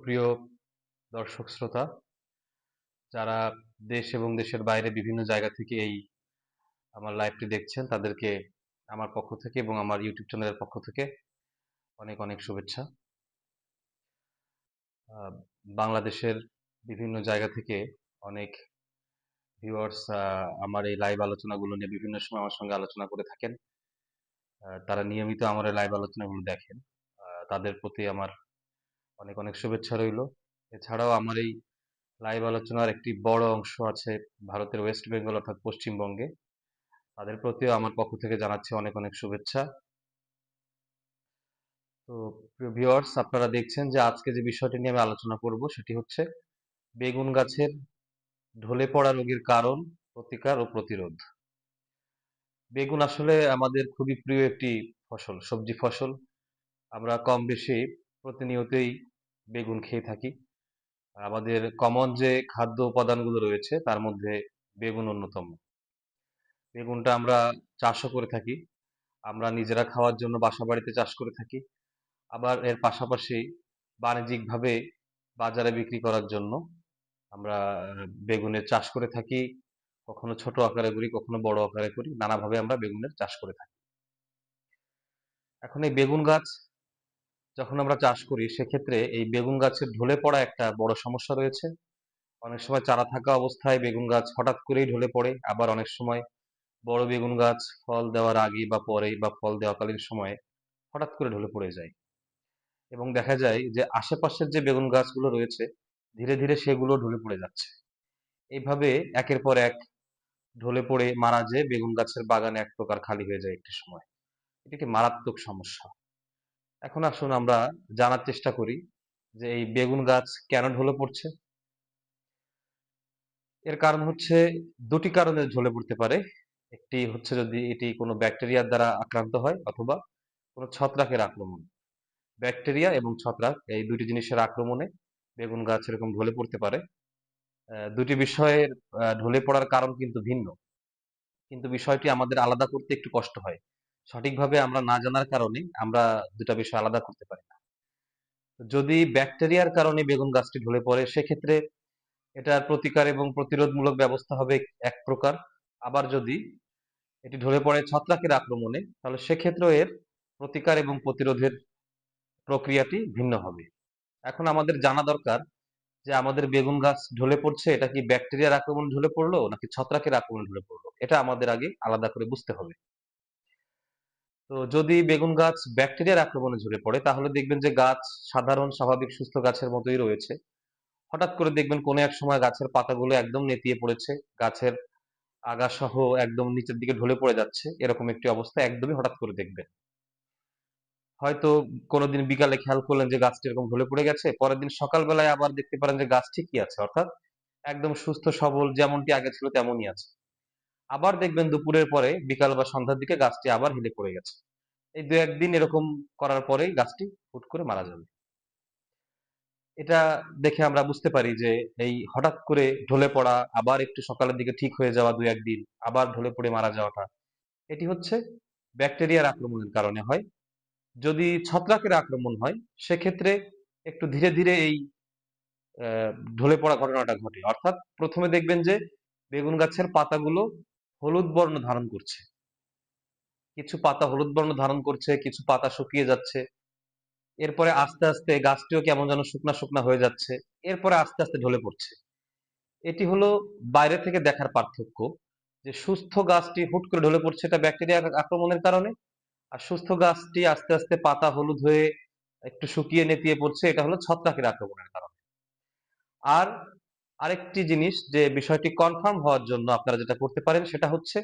প্রিয় দর্শক, শ্রোতা, যারা দেশ এবং দেশের বাইরে বিভিন্ন জায়গা থেকে এই আমার লাইভটি দেখছেন, তাদেরকে আমার পক্ষ থেকে এবং আমার ইউটিউব চ্যানেলের পক্ষ থেকে অনেক অনেক শুভেচ্ছা। বাংলাদেশের বিভিন্ন জায়গা থেকে অনেক ভিউয়ার্স আমার এই লাইভ আলোচনাগুলো নিয়ে বিভিন্ন সময় আমার সঙ্গে আলোচনা করে থাকেন। তারা নিয়মিত আমার এই লাইভ আলোচনাগুলো দেখেন। তাদের প্রতি আমার অনেক অনেক শুভেচ্ছা রইল। এছাড়াও আমার এই লাইভ আলোচনার একটি বড় অংশ আছে ভারতের ওয়েস্ট বেঙ্গল অর্থাৎ পশ্চিমবঙ্গে। তাদের প্রতিও আমার পক্ষ থেকে জানাচ্ছি অনেক অনেক শুভেচ্ছা। তো প্রিয় ভিউয়ার্স আপনারা দেখছেন যে আজকে যে বিষয়টি নিয়ে আমি আলোচনা করব সেটি হচ্ছে বেগুন গাছের ঢলে পড়া রোগের কারণ, প্রতিকার ও প্রতিরোধ। বেগুন আসলে আমাদের খুবই প্রিয় একটি ফসল, সবজি ফসল। আমরা কম বেশি প্রতিনিয়তই বেগুন খেয়ে থাকি। আমাদের কমন যে খাদ্য উপাদানগুলো রয়েছে, তার মধ্যে বেগুন অন্যতম। বেগুনটা আমরা চাষও করে থাকি। আমরা নিজেরা খাওয়ার জন্য বাসা বাড়িতে চাষ করে থাকি। আবার এর পাশাপাশি বাণিজ্যিকভাবে বাজারে বিক্রি করার জন্য আমরা বেগুনের চাষ করে থাকি। কখনো ছোট আকারে করি, কখনো বড় আকারে করি। নানাভাবে আমরা বেগুনের চাষ করে থাকি। এখন এই বেগুন গাছ যখন আমরা চাষ করি, সেক্ষেত্রে এই বেগুন গাছের ঢলে পড়া একটা বড় সমস্যা রয়েছে। অনেক সময় চারা থাকা অবস্থায় বেগুন গাছ হঠাৎ করেই ঢলে পড়ে। আবার অনেক সময় বড় বেগুন গাছ ফল দেওয়ার আগে বা পরে বা ফল দেওয়াকালীন সময়ে হঠাৎ করে ঢলে পড়ে যায়। এবং দেখা যায় যে আশেপাশের যে বেগুন গাছগুলো রয়েছে, ধীরে ধীরে সেগুলো ঢলে পড়ে যাচ্ছে। এইভাবে একের পর এক ঢলে পড়ে মারা যেয়ে বেগুন গাছের বাগানে এক প্রকার খালি হয়ে যায় একটি সময়। এটি একটি মারাত্মক সমস্যা। এখন আসুন আমরা জানার চেষ্টা করি যে এই বেগুন গাছ কেন ঢলে পড়ছে। এর কারণ হচ্ছে দুটি কারণে ঝরে পড়তে পারে। একটি হচ্ছে যদি এটি কোনো ব্যাকটেরিয়ার দ্বারা আক্রান্ত হয় অথবা কোনো ছত্রাকের আক্রমণ। ব্যাকটেরিয়া এবং ছত্রাক এই দুটি জিনিসের আক্রমণে বেগুন গাছ এরকম ঢলে পড়তে পারে। দুটি বিষয়ের ঢলে পড়ার কারণ কিন্তু ভিন্ন। কিন্তু বিষয়টি আমাদের আলাদা করতে একটু কষ্ট হয়। সঠিকভাবে আমরা না জানার কারণে আমরা দুটা বিষয় আলাদা করতে পারি না। যদি ব্যাকটেরিয়ার কারণে বেগুন গাছটি ঢলে পড়ে, সেক্ষেত্রে এটার প্রতিকার এবং প্রতিরোধমূলক ব্যবস্থা হবে এক প্রকার। আবার যদি এটি ঢলে পড়ে ছত্রাকের আক্রমণে, তাহলে সেক্ষেত্রেও এর প্রতিকার এবং প্রতিরোধের প্রক্রিয়াটি ভিন্ন হবে। এখন আমাদের জানা দরকার যে আমাদের বেগুন গাছ ঢলে পড়ছে, এটা কি ব্যাকটেরিয়ার আক্রমণ ঢলে পড়ল নাকি ছত্রাকের আক্রমণ ঢলে পড়ল? এটা আমাদের আগে আলাদা করে বুঝতে হবে। তো যদি বেগুন গাছ ব্যাকটেরিয়ার আক্রমণে ঝরে পড়ে, তাহলে দেখবেন যে গাছ সাধারণ স্বাভাবিক সুস্থ গাছের মতোই রয়েছে। হঠাৎ করে দেখবেন কোনো এক সময় গাছের পাতাগুলো একদম নেতিয়ে পড়েছে, গাছের আগা সহ একদম নিচের দিকে ঢলে পড়ে যাচ্ছে, এরকম একটি অবস্থা একদমই হঠাৎ করে দেখবেন। হয়তো কোনোদিন বিকালে খেয়াল করলেন যে গাছটি এরকম ঢলে পড়ে গেছে, পরের দিন সকালবেলায় আবার দেখতে পারেন যে গাছ ঠিকই আছে, অর্থাৎ একদম সুস্থ সবল যেমনটি আগে ছিল তেমনই আছে। আবার দেখবেন দুপুরের পরে বিকাল বা সন্ধ্যার দিকে গাছটি আবার হেলে পড়ে গেছে। এই দু একদিন এরকম করার পরেই গাছটি হুট করে মারা যাবে। এটা দেখে আমরা বুঝতে পারি যে এই হঠাৎ করে ঢলে পড়া, আবার একটু সকালের দিকে ঠিক হয়ে যাওয়া দু একদিন, আবার ঢলে পড়ে মারা যাওয়াটা, এটি হচ্ছে ব্যাকটেরিয়ার আক্রমণের কারণে হয়। যদি ছত্রাকের আক্রমণ হয়, সেক্ষেত্রে একটু ধীরে ধীরে এই ঢলে পড়া ঘটনাটা ঘটে। অর্থাৎ প্রথমে দেখবেন যে বেগুন গাছের পাতাগুলো হলুদ বর্ণ ধারণ করছে। কিছু পাতা হলুদ বর্ণ ধারণ করছে, কিছু পাতা শুকিয়ে যাচ্ছে। এরপরে আস্তে আস্তে গাছটিও কেমন যেন শুকনা শুকনা হয়ে যাচ্ছে। এরপরে আস্তে আস্তে ঢলে পড়ছে। এটি হলো বাইরে থেকে দেখার পার্থক্য যে সুস্থ গাছটি হুট করে ঢলে পড়ছে এটা ব্যাকটেরিয়া আক্রমণের কারণে, আর সুস্থ গাছটি আস্তে আস্তে পাতা হলুদ হয়ে একটু শুকিয়ে নেতিয়ে পড়ছে এটা হলো ছত্রাকের আক্রমণের কারণে। আর আরেকটি জিনিস যে বিষয়টি কনফার্ম হওয়ার জন্য আপনারা যেটা করতে পারেন সেটা হচ্ছে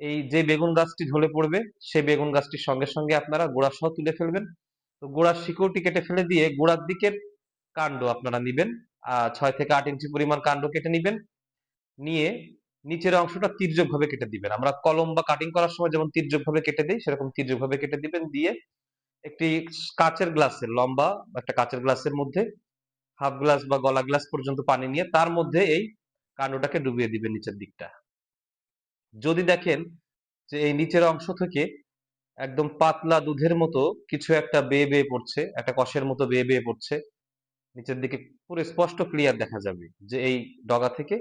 এই যে বেগুন গাছটি ঢলে পড়বে, সেই বেগুন গাছটির সঙ্গে সঙ্গে আপনারা গোড়া সহ তুলে ফেলবেন। তো গোড়ার শিকড়টি কেটে ফেলে দিয়ে গোড়ার দিকের কাণ্ড আপনারা নিবেন ছয় থেকে আট ইঞ্চি পরিমাণ কাণ্ড কেটে নিবেন। নিয়ে নিচের অংশটা তির্যক ভাবে কেটে দিবেন। আমরা কলম বা কাটিং করার সময় যেমন তির্যক ভাবে কেটে দিই, সেরকম তির্যক ভাবে কেটে দিবেন। দিয়ে একটি কাচের গ্লাসের, লম্বা একটা কাচের গ্লাসের মধ্যে হাফ গ্লাস বা গলা গ্লাস পর্যন্ত পানি নিয়ে তার মধ্যে এই কাণ্ডটাকে ডুবিয়ে দিবেন নিচের দিকটা। যদি দেখেন যে এই নিচের অংশ থেকে একদম পাতলা দুধের মতো কিছু একটা বেয়ে বেয়ে পড়ছে, একটা কষের মতো বেয়ে বেয়ে পড়ছে, নিচের দিকে পুরো স্পষ্ট ক্লিয়ার দেখা যাবে যে এই ডগা থেকে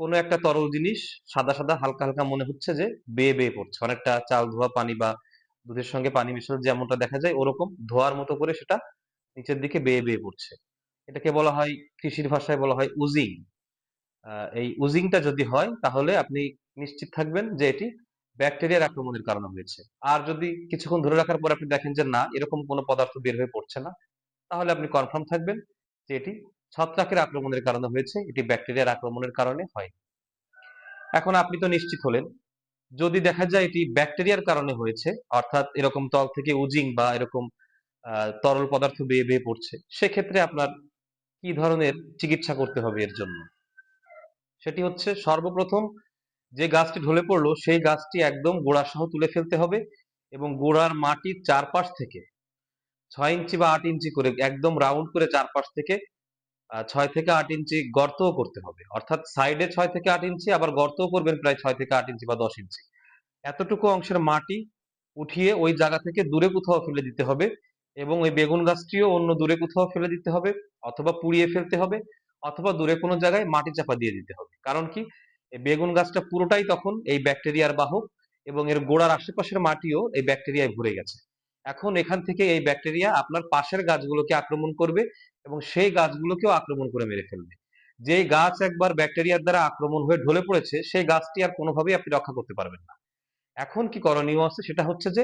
কোনো একটা তরল জিনিস সাদা সাদা হালকা হালকা মনে হচ্ছে যে বেয়ে বেয়ে পড়ছে। অনেকটা চাল ধোয়া পানি বা দুধের সঙ্গে পানি মেশালে যেমনটা দেখা যায়, ওরকম ধোয়ার মতো করে সেটা নিচের দিকে বেয়ে বেয়ে পড়ছে। এটাকে বলা হয়, কৃষির ভাষায় বলা হয় উজিং। এই উজিংটা যদি হয়, তাহলে আপনি নিশ্চিত থাকবেন যে এটি ব্যাকটেরিয়ার আক্রমণের কারণে হয়েছে। আর যদি কিছুক্ষণ ধরে রাখার পর আপনি দেখেন যে না, এরকম কোনো পদার্থ বের হয়ে পড়ছে না, তাহলে আপনি কনফার্ম থাকবেন যে এটি ছত্রাকের আক্রমণের কারণে হয়েছে, এটি ব্যাকটেরিয়ার আক্রমণের কারণে হয় এখন আপনি তো নিশ্চিত হলেন, যদি দেখা যায় এটি ব্যাকটেরিয়ার কারণে হয়েছে, অর্থাৎ এরকম তল থেকে উজিং বা এরকম তরল পদার্থ বেয়ে বেয়ে পড়ছে, সেক্ষেত্রে আপনার কি ধরনের চিকিৎসা করতে হবে এর জন্য? সেটি হচ্ছে সর্বপ্রথম যে গাছটি ঢলে পড়ল, সেই গাছটি একদম গোড়া সহ তুলে ফেলতে হবে এবং গোড়ার মাটির চারপাশ থেকে ছয় ইঞ্চি বা আট ইঞ্চি করে একদম রাউন্ড করে চারপাশ থেকে ছয় থেকে আট ইঞ্চি গর্তও করতে হবে। অর্থাৎ সাইডে ছয় থেকে আট ইঞ্চি, আবার গর্তও করবেন প্রায় ছয় থেকে আট ইঞ্চি বা দশ ইঞ্চি। এতটুকু অংশের মাটি উঠিয়ে ওই জায়গা থেকে দূরে কোথাও ফেলে দিতে হবে। এবং ওই বেগুন গাছটিও অন্য দূরে কোথাও ফেলে দিতে হবে অথবা পুড়িয়ে ফেলতে হবে অথবা দূরে কোনো জায়গায় মাটি চাপা দিয়ে দিতে হবে। কারণ কি? বেগুন গাছটা পুরোটাই তখন এই ব্যাকটেরিয়ার বাহক এবং এর গোড়ার আশেপাশের মাটিও এই ব্যাকটেরিয়ায় ভরে গেছে। এখন এখান থেকে এই ব্যাকটেরিয়া আপনার পাশের গাছগুলোকে আক্রমণ করবে এবং সেই গাছগুলোকেও আক্রমণ করে মেরে ফেলবে। যেই গাছ একবার ব্যাকটেরিয়ার দ্বারা আক্রমণ হয়ে ঢলে পড়েছে, সেই গাছটি আর কোনোভাবেই আপনি রক্ষা করতে পারবেন না। এখন কি করণীয় আছে? সেটা হচ্ছে যে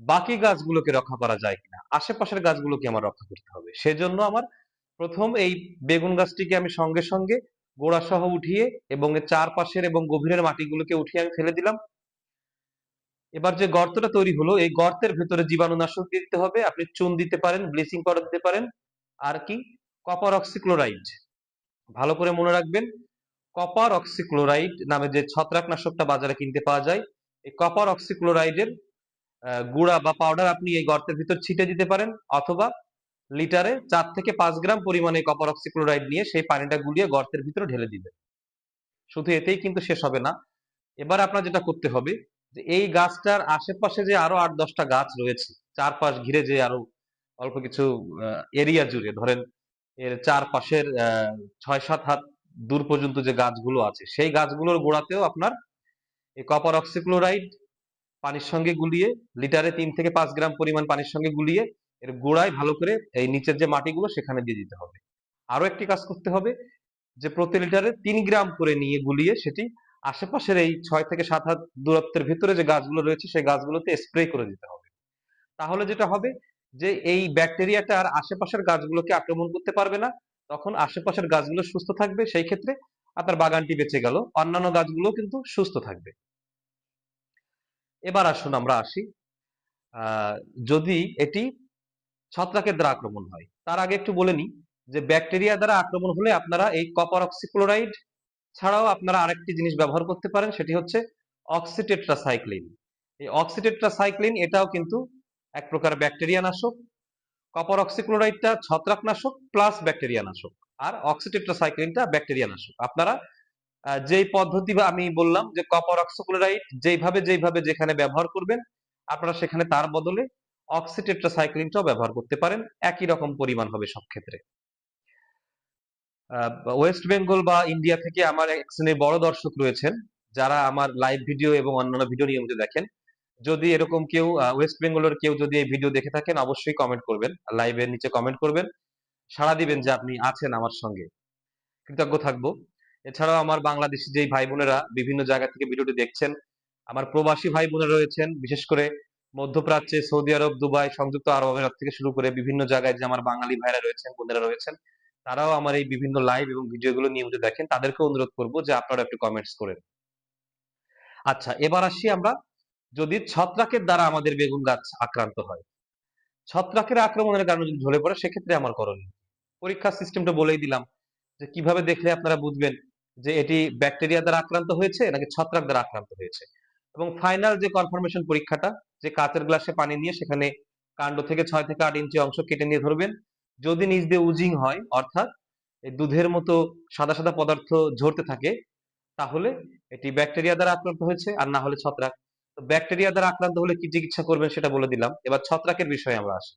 বাকি গাছগুলোকে রক্ষা করা যায় কিনা? আশেপাশের গাছগুলোকে আমার রক্ষা করতে হবে। সেজন্য আমার প্রথম এই বেগুন গাছটিকে আমি সঙ্গে সঙ্গে গোড়া সহ উঠিয়ে এবং চারপাশের এবং গভীরের মাটিগুলোকে উঠিয়ে আমি ফেলে দিলাম। এবার যে গর্তটা তৈরি হলো, এই গর্তের ভেতরে জীবাণুনাশক দিতে হবে। আপনি চুন দিতে পারেন, ব্লিচিং পাউডার দিতে পারেন, আর কি? Copper oxychloride. ভালো করে মনে রাখবেন, কপার অক্সিক্লোরাইড নামে যে ছত্রাকনাশকটা বাজারে কিনতে পাওয়া যায়, এই কপার অক্সিক্লোরাইডের গুঁড়া বা পাউডার আপনি এই গর্তের ভিতর ছিটে দিতে পারেন অথবা লিটারে চার থেকে পাঁচ গ্রাম পরিমাণে কপার অক্সিক্লোরাইড নিয়ে সেই পানিটা গুলিয়ে গর্তের ভিতরে ঢেলে দিবেন। শুধু এতেই কিন্তু শেষ হবে না। এবার আপনার যেটা করতে হবে যে এই গাছটার আশেপাশে যে আরও আট দশটা গাছ রয়েছে, চারপাশ ঘিরে যে আরও অল্প কিছু এরিয়া জুড়ে, ধরেন এর চারপাশের ছয় সাত হাত দূর পর্যন্ত যে গাছগুলো আছে, সেই গাছগুলোর গোড়াতেও আপনার এই কপার অক্সিক্লোরাইড পানির সঙ্গে গুলিয়ে, লিটারে তিন থেকে পাঁচ গ্রাম পরিমাণ পানির সঙ্গে গুলিয়ে, এর গোড়ায় ভালো করে এই নিচের যে মাটিগুলো সেখানে দিয়ে দিতে হবে। আরও একটি কাজ করতে হবে যে প্রতি লিটারে তিন গ্রাম করে নিয়ে গুলিয়ে সেটি আশেপাশের এই ছয় থেকে সাত হাত দূরত্বের ভিতরে যে গাছগুলো রয়েছে সেই গাছগুলোতে স্প্রে করে দিতে হবে। তাহলে যেটা হবে যে এই ব্যাকটেরিয়াটা আর আশেপাশের গাছগুলোকে আক্রমণ করতে পারবে না। তখন আশেপাশের গাছগুলো সুস্থ থাকবে। সেই ক্ষেত্রে আপনার বাগানটি বেঁচে গেল। অন্যান্য গাছগুলো কিন্তু সুস্থ থাকবে। এবার আসুন আমরা আসি। যদি এটি ছত্রাকের দ্বারা আক্রমণ হয়, তার আগে একটু বলে নিই যে ব্যাকটেরিয়া দ্বারা আক্রমণ হলে আপনারা এই কপার অক্সিক্লোরাইড ছাড়াও আপনারা আরেকটি জিনিস ব্যবহার করতে পারেন, সেটি হচ্ছে অক্সিটেট্রাসাইক্লিন। এই অক্সিটেট্রাসাইক্লিন এটাও কিন্তু এক প্রকার ব্যাকটেরিয়া নাশক। কপার অক্সিক্লোরাইডটা ছত্রাক নাশক প্লাস ব্যাকটেরিয়া নাশক, আর অক্সিটেট্রাসাইক্লিনটা ব্যাকটেরিয়া নাশক। আপনারা যেই পদ্ধতি বা আমি বললাম যে কপার অক্সিক্লোরাইড যেইভাবে যেইভাবে যেখানে ব্যবহার করবেন, আপনারা সেখানে তার বদলে অক্সিটেট্রাসাইক্লিনটাও ব্যবহার করতে পারেন। একই রকম পরিমাণ হবে সব ক্ষেত্রে। ওয়েস্ট বেঙ্গল বা ইন্ডিয়া থেকে আমার এক শ্রেণির বড় দর্শক রয়েছেন, যারা আমার লাইভ ভিডিও এবং অন্যান্য ভিডিও নিয়মিত দেখেন। যদি এরকম কেউ ওয়েস্ট বেঙ্গলের কেউ যদি এই ভিডিও দেখে থাকেন, অবশ্যই কমেন্ট করবেন লাইভের নিচে কমেন্ট করবেন। সাড়া দিবেন যে আপনি আছেন আমার সঙ্গে। কৃতজ্ঞ থাকব। এছাড়াও আমার বাংলাদেশি যেই ভাই বোনেরা বিভিন্ন জায়গা থেকে ভিডিওটি দেখছেন, আমার প্রবাসী ভাই বোনেরা রয়েছেন, বিশেষ করে মধ্যপ্রাচ্যে, সৌদি আরব, দুবাই, সংযুক্ত আরব আমিরাত থেকে শুরু করে বিভিন্ন জায়গায় যে আমার বাঙালি ভাইরা রয়েছেন, বোনেরা রয়েছেন, তারাও আমার এই বিভিন্ন লাইভ এবং ভিডিওগুলো নিয়মিত দেখেন। তাদেরকে অনুরোধ করব যে আপনারা একটু কমেন্টস করেন। আচ্ছা এবার আসি আমরা, যদি ছত্রাকের দ্বারা আমাদের বেগুন গাছ আক্রান্ত হয়, ছত্রাকের আক্রমণের কারণে যদি ঝরে পড়ে, সেক্ষেত্রে আমার করণীয় পরীক্ষার সিস্টেমটা বলেই দিলাম যে কীভাবে দেখলে আপনারা বুঝবেন যে এটি ব্যাকটেরিয়া দ্বারা আক্রান্ত হয়েছে নাকি ছত্রাক দ্বারা আক্রান্ত হয়েছে। এবং ফাইনাল যে কনফার্মেশন পরীক্ষাটা, যে কাচের গ্লাসে পানি নিয়ে সেখানে কাণ্ড থেকে ছয় থেকে আট ইঞ্চি অংশ কেটে নিয়ে ধরবেন। যদি নিচ দিয়ে উজিং হয়, অর্থাৎ দুধের মতো সাদা সাদা পদার্থ ঝরতে থাকে, তাহলে এটি ব্যাকটেরিয়া দ্বারা আক্রান্ত হয়েছে আর না হলে ছত্রাক। তো ব্যাকটেরিয়া দ্বারা আক্রান্ত হলে কি চিকিৎসা করবেন সেটা বলে দিলাম। এবার ছত্রাকের বিষয়ে আমরা আসি।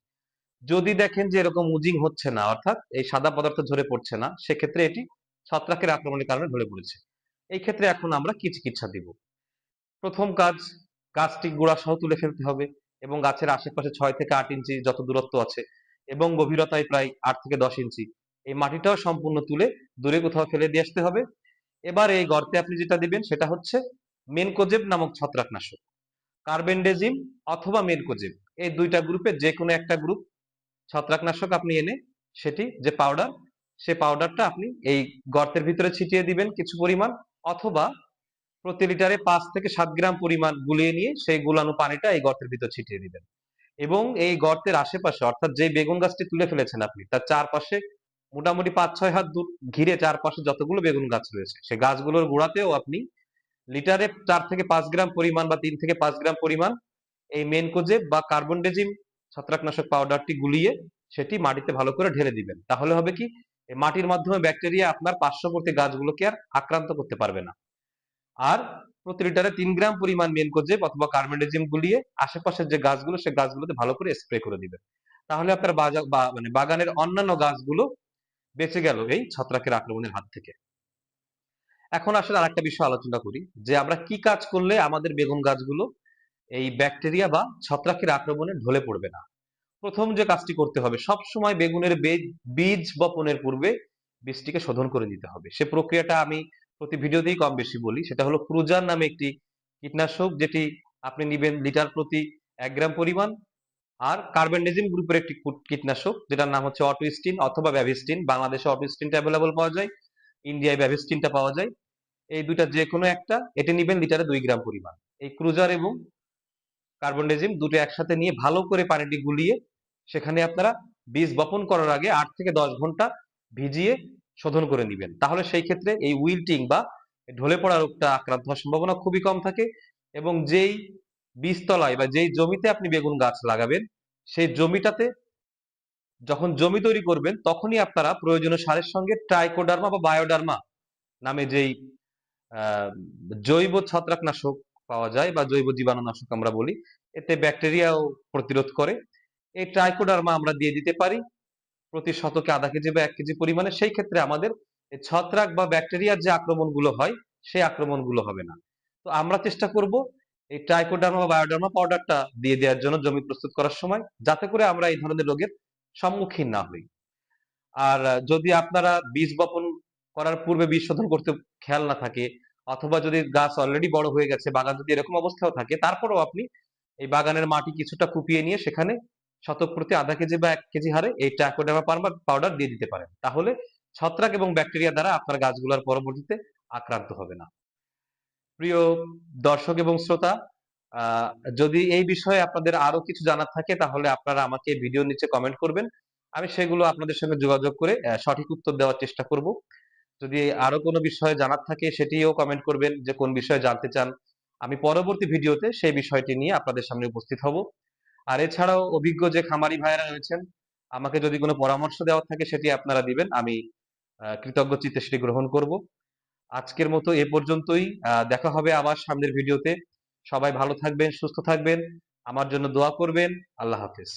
যদি দেখেন যে এরকম উজিং হচ্ছে না, অর্থাৎ এই সাদা পদার্থ ঝরে পড়ছে না, সেক্ষেত্রে এটি ছত্রাকের আক্রমণের কারণে ঝরে পড়েছে। এই ক্ষেত্রে এখন আমরা কি চিকিৎসা দিব? প্রথম কাজ, গাছটি গোড়া সহ তুলে ফেলতে হবে এবং গাছের আশেপাশে ছয় থেকে আট ইঞ্চি যত দূরত্ব আছে এবং গভীরতায় প্রায় আট থেকে দশ ইঞ্চি, এই মাটিটাও সম্পূর্ণ তুলে দূরে কোথাও ফেলে দিয়ে আসতে হবে। এবার এই গর্তে আপনি যেটা দিবেন সেটা হচ্ছে মেনকোজেব নামক ছত্রাকনাশক, কার্বেন্ডেজিম অথবা মেনকোজেব, এই দুইটা গ্রুপে যে কোনো একটা গ্রুপ ছত্রাকনাশক আপনি এনে সেটি যে পাউডার সে পাউডারটা আপনি এই গর্তের ভিতরে ছিটিয়ে দিবেন কিছু পরিমাণ অথবা প্রতি লিটারে পাঁচ থেকে সাত গ্রাম পরিমাণ গুলিয়ে নিয়ে সেই গুলানো পানিটা এই গর্তের ভিতর ছিটিয়ে দিবেন। এবং এই গর্তের আশেপাশে, অর্থাৎ যে বেগুন গাছটি তুলে ফেলেছেন আপনি, তার চারপাশে মোটামুটি পাঁচ ছয় হাত দূর ঘিরে চারপাশে যতগুলো বেগুন গাছ রয়েছে, সে গাছগুলোর গোড়াতেও আপনি লিটারে চার থেকে পাঁচ গ্রাম পরিমাণ বা তিন থেকে পাঁচ গ্রাম পরিমাণ এই মেনকোজেব বা কার্বনডেজিম ছত্রাকনাশক পাউডারটি গুলিয়ে সেটি মাটিতে ভালো করে ঢেলে দিবেন। তাহলে হবে কি? মাটির মাধ্যমে ব্যাকটেরিয়া আপনার পার্শ্ববর্তী গাছগুলোকে আর আক্রান্ত করতে পারবে না। আর প্রতি লিটারে তিন গ্রাম পরিমাণ মেনকোজেব অথবা কার্বনডেজিম গুলিয়ে আশেপাশের যে গাছগুলো, সে গাছগুলোতে ভালো করে স্প্রে করে দিবেন। তাহলে আপনার মানে বাগানের অন্যান্য গাছগুলো বেঁচে গেল এই ছত্রাকের আক্রমণের হাত থেকে। এখন আসলে আরেকটা বিষয় আলোচনা করি, যে আমরা কি কাজ করলে আমাদের বেগুন গাছগুলো এই ব্যাকটেরিয়া বা ছত্রাকের আক্রমণে ঢলে পড়বে না। প্রথম যে কাজটি করতে হবে, সব সময় বেগুনের বীজ বপনের পূর্বে বীজটিকে শোধন করে দিতে হবে। সে প্রক্রিয়াটা আমি প্রতি ভিডিওতেই কম বেশি বলি। সেটা হলো ক্রুজার নামে একটি কীটনাশক, যেটি আপনি নিবেন লিটার প্রতি এক গ্রাম পরিমাণ, আর কার্বেন্ডেজিম গ্রুপের একটি কূট- কীটনাশক, যেটার নাম হচ্ছে অটোস্টিন অথবা ব্যাভিস্টিন। বাংলাদেশে অটোস্টিনটা অ্যাভেলেবল পাওয়া যায়, ইন্ডিয়ায় ব্যাভিস্টিনটা পাওয়া যায়। এই দুইটা যে কোনো একটা, এটি নিবেন লিটারে দুই গ্রাম পরিমাণ। এই ক্রুজার এবং কার্বনডেজিম দুটো একসাথে নিয়ে ভালো করে পানিটি গুলিয়ে সেখানে আপনারা বীজ বপন করার আগে আট থেকে দশ ঘণ্টা ভিজিয়ে শোধন করে নেবেন। তাহলে সেই ক্ষেত্রে এই উইল্টিং বা ঢলে পড়া রোগটা আক্রান্ত হওয়ার সম্ভাবনা খুবই কম থাকে এবং যেই বীজতলায় বা যেই জমিতে আপনি বেগুন গাছ লাগাবেন, সেই জমিটাতে যখন জমি তৈরি করবেন, তখনই আপনারা প্রয়োজনীয় সারের সঙ্গে ট্রাইকোডার্মা বা বায়োডার্মা নামে যেই জৈব ছত্রাকনাশক পাওয়া যায় বা জৈব জীবাণুনাশক আমরা বলি, এতে ব্যাকটেরিয়াও প্রতিরোধ করে। এই ট্রাইকোডার্মা আমরা দিয়ে দিতে পারি। প্রতি শতকে আধা কেজি বা এক কেজি পরিমাণে। সেই ক্ষেত্রে আমাদের ছত্রাক বা ব্যাকটেরিয়ার যে আক্রমণগুলো হয়, সেই আক্রমণগুলো হবে না। তো আমরা চেষ্টা করব এই ট্রাইকোডার্মা বায়োডার্মা পাউডারটা দিয়ে দেওয়ার জন্য জমি প্রস্তুত করার সময়, যাতে করে আমরা এই ধরনের রোগের সম্মুখীন না হই। আর যদি আপনারা বীজ বপন করার পূর্বে বীজ শোধন করতে খেয়াল না থাকে, অথবা যদি গাছ অলরেডি বড় হয়ে গেছে, বাগান যদি এরকম অবস্থাও থাকে, তারপরেও আপনি এই বাগানের মাটি কিছুটা কুপিয়ে নিয়ে সেখানে শতক প্রতি আধা কেজি বা এক কেজি হারে এই ট্রাইকোডার্মা পাউডার দিয়ে দিতে পারেন। তাহলে ছত্রাক এবং ব্যাকটেরিয়া দ্বারা আপনার গাছগুলোর পরবর্তীতে আক্রান্ত হবে না। প্রিয় দর্শক এবং শ্রোতা যদি এই বিষয়ে আপনাদের আরও কিছু জানার থাকে, তাহলে আপনারা আমাকে ভিডিওর নিচে কমেন্ট করবেন। আমি সেগুলো আপনাদের সঙ্গে যোগাযোগ করে সঠিক উত্তর দেওয়ার চেষ্টা করব। যদি আরও কোনো বিষয়ে জানার থাকে, সেটিও কমেন্ট করবেন যে কোন বিষয়ে জানতে চান। আমি পরবর্তী ভিডিওতে সেই বিষয়টি নিয়ে আপনাদের সামনে উপস্থিত হব। আর এছাড়াও অভিজ্ঞ যে খামারি ভাইয়েরা রয়েছেন, আমাকে যদি কোনো পরামর্শ দেওয়ার থাকে সেটি আপনারা দিবেন। আমি কৃতজ্ঞ চিত্তে সেটি গ্রহণ করব। আজকের মতো এ পর্যন্তই। দেখা হবে আবার সামনের ভিডিওতে। সবাই ভালো থাকবেন, সুস্থ থাকবেন। আমার জন্য দোয়া করবেন। আল্লাহ হাফেজ।